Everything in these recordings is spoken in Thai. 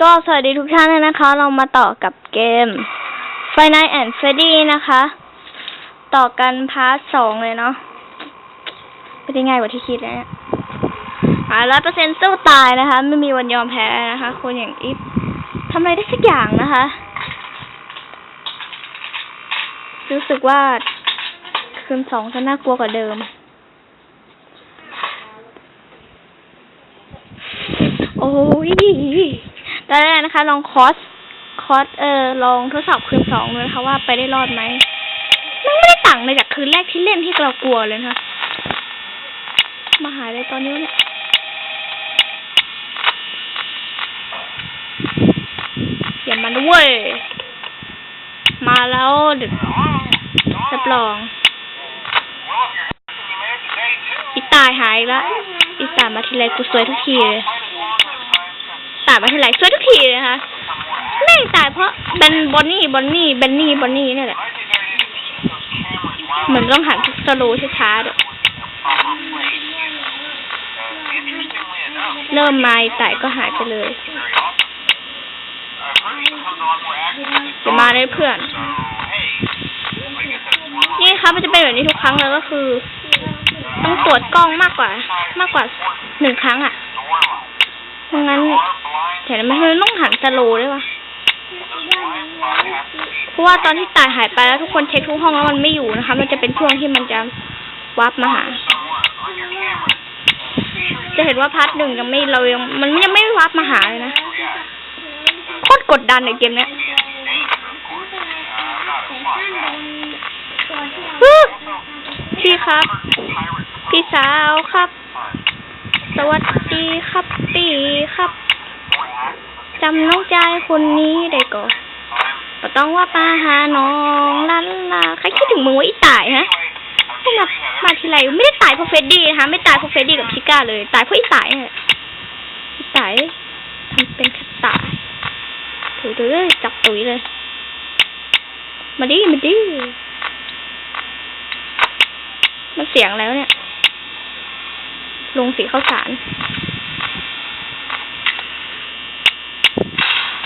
ก็สวัสดีทุกท่านนะคะ เรามาต่อกับเกม f i n i g h t and Freddy นะคะ ต่อกันพาร์ทสองเลยเนาะไม่ได้ง่ายกว่าที่คิดนะเนี่ยอ่าร้อยเปอร์เซ็นต์สู้ตายนะคะ ไม่มีวันยอมแพ้นะคะ คนอย่างอิฟทำอะไรได้สักอย่างนะคะ รู้สึกว่าคืนสองจะน่ากลัวกว่าเดิม โอ้ย ตอนแรกนะคะ ลองคอสคอสเออลองทดสอบคืนสองเลยนะคะว่าไปได้รอดไหมมันไม่ได้ต่างเลยจากคืนแรกที่เล่นที่เรากลัวเลยนะคะมาหายเลยตอนนี้เนี่ยอย่ามันเว้ยมาแล้วเดี๋ยวรับรองอีตายหายแล้วอีตายมาทีไรกูสวยทุกทีเลยายมาทีไรสวยทุกทีเลยนะคะแม่งตายเพราะเบนบอนนี่บอนนี่เบนนี่บอนนี่นี่แหละเหมือนต้องหันสโลช้าๆด้วยเริ่มมาตายก็หายไปเลยจะมาได้เพื่อน นี่ครับมันจะเป็นแบบนี้ทุกครั้งเลยก็คือ ต้องตรวจกล้องมากกว่า มากกว่าหนึ่งครั้งอะ เพราะงั้นแต่ทำไมมันต้องหันสโลว์ด้วยวะเพราะว่าตอนที่ตายหายไปแล้วทุกคนเช็คทุกห้องแล้วมันไม่อยู่นะคะ มันจะเป็นช่วงที่มันจะวับมาหา จะเห็นว่าพาร์ทหนึ่งยังไม่เรายังมันยังไม่วับมาหาเลยนะโคตรกดดันในเกมเนี้ยฮึพี่ครับ พี่สาวครับ สวัสดีครับปีครับจำน้องใจคนนี้ได้ก่อนก็ต้องว่าปาหาน้องลันลาใครคิดถึงมึงวะอีตายฮะพวกมามาทีไรไม่ได้ตายเพราะเฟรดดี้นะคะไม่ตายเพราะเฟรดดี้กับชิก้าเลย ตายเพราะอีตายฮะอีตายทำเป็นแค่ตายถือถือจับตุ๋ยเลย มาดิมาดิมันเสียงแล้วเนี่ย ลงสีข้าวสาร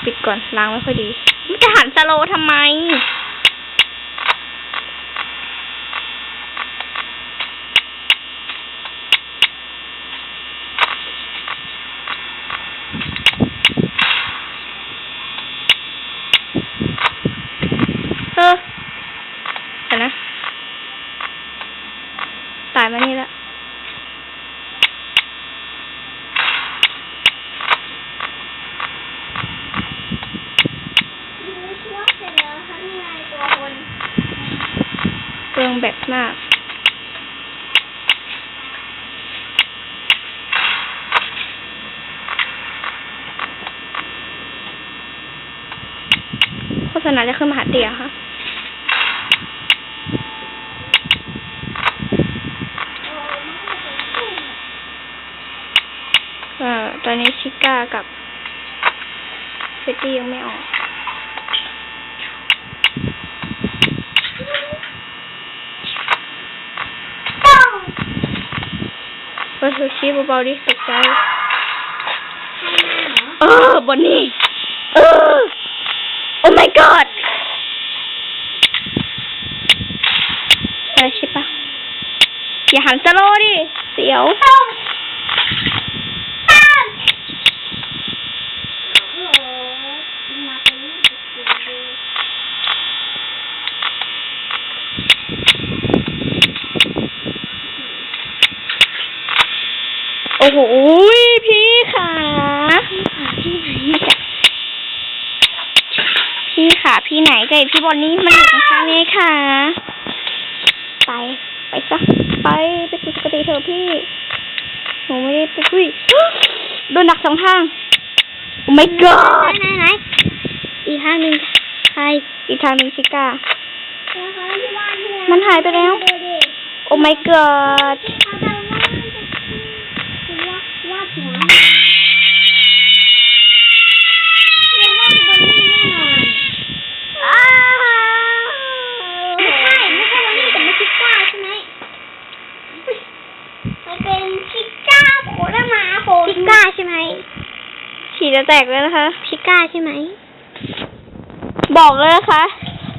ปิดก่อนล้างไม่ค่อยดี มันจะหันสโลทำไม เออเดี๋ยวนะ ตายมานี่แล้ว เป ลืองแบตมากโฆษณาจะขึ้นมาหาเตียค่ะตอนนี้ชิก้ากับเฟตตี้ยังไม่ออก ก็คือชี้เบาๆดิตกใจเออบนนี้ เออ โอ้ my god อะไรใช่ปะอย่าหันสโลดิ เสียว โอ้โหพี่ขาพี่ขาพี่ไหนไก่พี่บอนนี่มันอยู่ข้างนี่ค่ะ ไป ไปซะไปไปสุดปกติเถอะพี่หนูไม่ได้ไปคุยโดนดักสองทางโอ้ my god ไหนไหนอีกทางหนึ่งใครอีกทางหนึ่งชิก้ามันหายไปแล้ว โอ้ my god ว่า หัวเรียกว่าบนนี่แน่นอนไม่ใช่ไม่ใช่บนนี่แต่ไม่ชิก้าใช่ไหมมันเป็นชิก้าโคตรมาโคชิก้าใช่ไหมฉีดจะแตกเลยนะคะ ชิก้าใช่ไหม บอกเลยนะคะ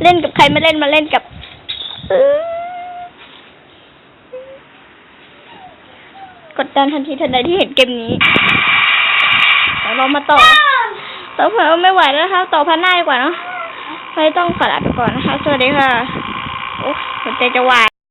เล่นกับใครไม่เล่นมาเล่นกับ เออ กดดันทันทีทันใดที่เห็นเกมนี้เดี๋ยวเรามาต่อต่อไปไม่ไหวแล้วครับ ต่อพันหน้าดีกว่าเนาะไปต้องขอลาไปก่อนนะคะ สวัสดีค่ะ โอ้หัวใจจะวาย